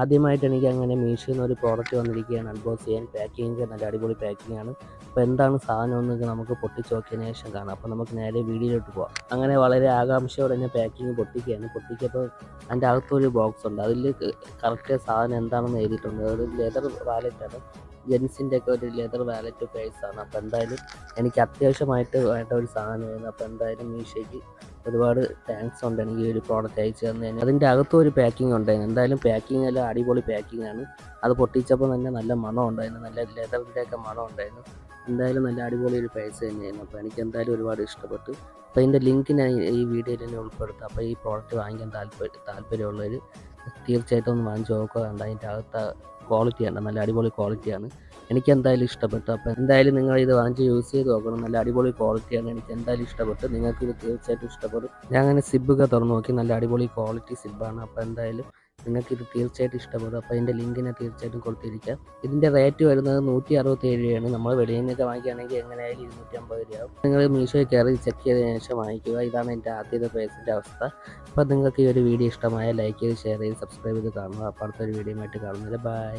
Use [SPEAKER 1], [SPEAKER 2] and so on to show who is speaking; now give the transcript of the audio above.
[SPEAKER 1] ആദ്യമായിട്ട് എനിക്ക് അങ്ങനെ മീഷോയിൽ നിന്ന് ഒരു പ്രോഡക്റ്റ് വന്നിരിക്കുകയാണ്. അൺബോക്സ് ചെയ്യാൻ പാക്കിംഗ് നല്ല അടിപൊളി പാക്കിംഗ് ആണ്. അപ്പോൾ എന്താണ് സാധനം എന്നൊക്കെ നമുക്ക് പൊട്ടിച്ച് നോക്കിയതിന് ശേഷം കാണാം. അപ്പോൾ നമുക്ക് നേരെ വീഡിയോയിലോട്ട് പോകാം അങ്ങനെ വളരെ ആകാംക്ഷയോടെ തന്നെ പാക്കിംഗ് പൊട്ടിക്കുകയാണ്. പൊട്ടിക്കപ്പോൾ അതിന്റെ അകത്തൊരു ബോക്സ് ഉണ്ട്. അതിൽ കറക്റ്റ് സാധനം എന്താണെന്ന് എഴുതിയിട്ടുണ്ട്. അതൊരു ലെതർ വാലറ്റാണ് ജെൻസിന്റെ ഒക്കെ ഒരു ലെതർ വാലറ്റ് പേഴ്സാണ് അപ്പോൾ എന്തായാലും എനിക്ക് അത്യാവശ്യമായിട്ട് വേണ്ട ഒരു സാധനമായിരുന്നു. അപ്പോൾ എന്തായാലും മീഷോയ്ക്ക് ഒരുപാട് താങ്ക്സ് ഉണ്ട്. എനിക്ക് ഈ ഒരു പ്രോഡക്റ്റ് അയച്ചു തന്നതിന്. അതിന്റെ അകത്തും ഒരു പാക്കിംഗ് ഉണ്ടായിരുന്നു. എന്തായാലും പാക്കിംഗ് എല്ലാം അടിപൊളി പാക്കിംഗ് ആണ്. അത് പൊട്ടിച്ചപ്പോൾ തന്നെ നല്ല മണം ഉണ്ടായിരുന്നു. നല്ല ലെതറിന്റെ ഒക്കെ മണം ഉണ്ടായിരുന്നു. എന്തായാലും നല്ല അടിപൊളി ഒരു പൈസ തന്നെയായിരുന്നു. അപ്പോൾ എനിക്ക് എന്തായാലും ഒരുപാട് ഇഷ്ടപ്പെട്ടു. അപ്പോൾ ഇതിന്റെ ലിങ്ക് ഞാൻ ഈ വീഡിയോയിൽ തന്നെ ഉൾപ്പെടുത്താം. അപ്പോൾ ഈ പ്രോഡക്റ്റ് വാങ്ങിക്കാൻ താല്പര്യം താല്പര്യമുള്ളവർ തീർച്ചയായിട്ടും ഒന്ന് വാങ്ങിച്ച് നോക്കുക. അതിന്റെ അകത്ത് ക്വാളിറ്റിയാണ് നല്ല അടിപൊളി ക്വാളിറ്റിയാണ് എനിക്ക് എന്തായാലും ഇഷ്ടപ്പെട്ടു. അപ്പോൾ എന്തായാലും നിങ്ങൾ ഇത് വാങ്ങിച്ച് യൂസ് ചെയ്ത് നോക്കണം. നല്ല അടിപൊളി ക്വാളിറ്റിയാണ് എനിക്ക് എന്തായാലും ഇഷ്ടപ്പെട്ടു. നിങ്ങൾക്ക് ഇത് തീർച്ചയായിട്ടും ഇഷ്ടപ്പെടും. ഞാൻ അങ്ങനെ സിബൊക്കെ തുറന്നു നോക്കി. നല്ല അടിപൊളി ക്വാളിറ്റി സിബാണ്. അപ്പോൾ എന്തായാലും നിങ്ങൾക്ക് ഇത് തീർച്ചയായിട്ടും ഇഷ്ടപ്പെടും. അപ്പോൾ ഇതിന്റെ ലിങ്ക് ഞാൻ തീർച്ചയായിട്ടും കൊടുത്തിരിക്കാം. ഇതിന്റെ റേറ്റ് വരുന്നത് നൂറ്റി അറുപത്തി ഏഴ് രൂപയാണ്. നമ്മൾ വെളിയിൽ നിന്നൊക്കെ വാങ്ങിക്കുകയാണെങ്കിൽ എങ്ങനെയായാലും ഇരുന്നൂറ്റി അമ്പത് രൂപയാവും. നിങ്ങൾ മീഷോയിൽ കയറി ചെക്ക് ചെയ്തതിന് ശേഷം വാങ്ങിക്കുക. ഇതാണ് എന്റെ ആദ്യത്തെ പേഴ്സിന്റെ അവസ്ഥ. അപ്പോൾ നിങ്ങൾക്ക് ഈ ഒരു വീഡിയോ ഇഷ്ടമായ ലൈക്ക് ചെയ്ത് ഷെയർ ചെയ്ത് സബ്സ്ക്രൈബ് ചെയ്ത് കാണുക. അപ്പോൾ അടുത്തൊരു വീഡിയോ ആയിട്ട് കാണുന്നില്ല ബൈ